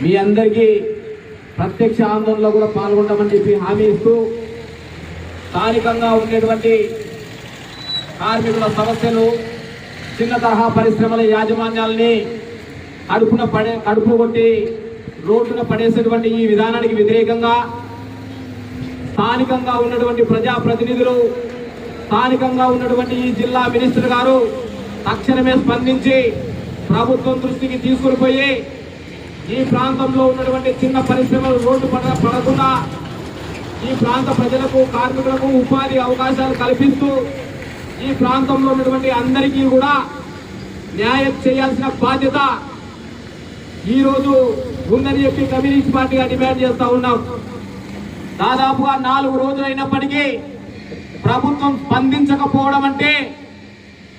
మీ అందరికీ ప్రత్యక్ష ఆందోళనలో కూడా పాల్గొంటామని చెప్పి హామీ ఇస్తూ స్థానికంగా ఉండేటువంటి కార్మికుల సమస్యలు చిన్న తరహా పరిశ్రమల యాజమాన్యాల్ని కడుపున పడే కడుపు కొట్టి రోడ్డున పడేసేటువంటి ఈ విధానానికి వ్యతిరేకంగా స్థానికంగా ఉన్నటువంటి ప్రజా ప్రతినిధులు స్థానికంగా ఉన్నటువంటి ఈ జిల్లా మినిస్టర్ గారు తక్షణమే స్పందించి ప్రభుత్వం దృష్టికి తీసుకుని పోయి ఈ ప్రాంతంలో ఉన్నటువంటి చిన్న పరిశ్రమలు రోడ్డు పడ పడకుండా ఈ ప్రాంత ప్రజలకు కార్మికులకు ఉపాధి అవకాశాలు కల్పిస్తూ ఈ ప్రాంతంలో ఉన్నటువంటి అందరికీ కూడా న్యాయం చేయాల్సిన బాధ్యత ఈరోజు ఉందని చెప్పి కమ్యూనిస్ట్ పార్టీగా డిమాండ్ చేస్తూ ఉన్నాం. దాదాపుగా నాలుగు రోజులైనప్పటికీ ప్రభుత్వం స్పందించకపోవడం అంటే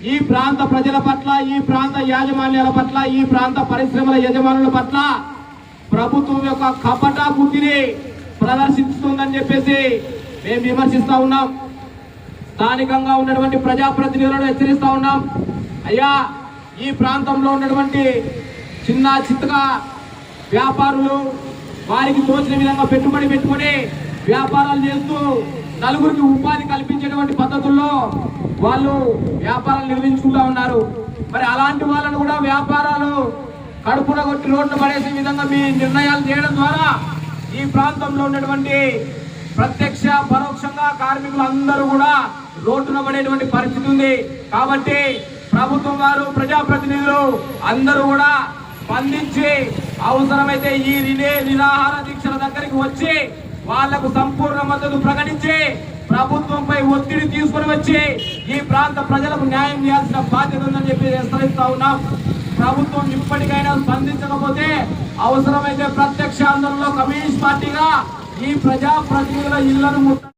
ఈ ప్రాంత ప్రజల పట్ల ఈ ప్రాంత యాజమాన్యాల పట్ల ఈ ప్రాంత పరిశ్రమల యజమానుల పట్ల ప్రభుత్వం యొక్క కపట బుద్ధిని ప్రదర్శిస్తుందని చెప్పేసి మేము విమర్శిస్తా ఉన్నాం. స్థానికంగా ఉన్నటువంటి ప్రజాప్రతినిధులను హెచ్చరిస్తా ఉన్నాం. అయ్యా ఈ ప్రాంతంలో ఉన్నటువంటి చిన్న చిత్తగా వ్యాపారులు వారికి తోచిన విధంగా పెట్టుబడి పెట్టుకొని వ్యాపారాలు చేస్తూ నలుగురికి ఉపాధి కల్పించేటువంటి పద్ధతుల్లో వాళ్ళు వ్యాపారాలు నిర్వహించుకుంటా ఉన్నారు. మరి అలాంటి వాళ్ళను కూడా వ్యాపారాలు కడుపున కొట్టి రోడ్లు పడేసే విధంగా మీ నిర్ణయాలు చేయడం ద్వారా ఈ ప్రాంతంలో ఉన్నటువంటి ప్రత్యక్ష పరోక్షంగా కార్మికులు అందరూ కూడా రోడ్డున పడేటువంటి పరిస్థితి ఉంది. కాబట్టి ప్రభుత్వం వారు ప్రజాప్రతినిధులు అందరూ కూడా స్పందించి అవసరమైతే ఈ రిలే నిరాహార దీక్షల దగ్గరికి వచ్చి వాళ్ళకు సంపూర్ణ మద్దతు ప్రకటించి ప్రభుత్వంపై ఒత్తిడి తీసుకుని వచ్చి ఈ ప్రాంత ప్రజలకు న్యాయం చేయాల్సిన బాధ్యత ఉందని చెప్పి హెచ్చరిస్తా ఉన్నాం. ప్రభుత్వం ఇప్పటికైనా స్పందించకపోతే అవసరమైతే ప్రత్యక్ష ఆందోళనలో కమ్యూనిస్ట్ పార్టీగా ఈ ప్రజాప్రతినిధుల ఇళ్ళను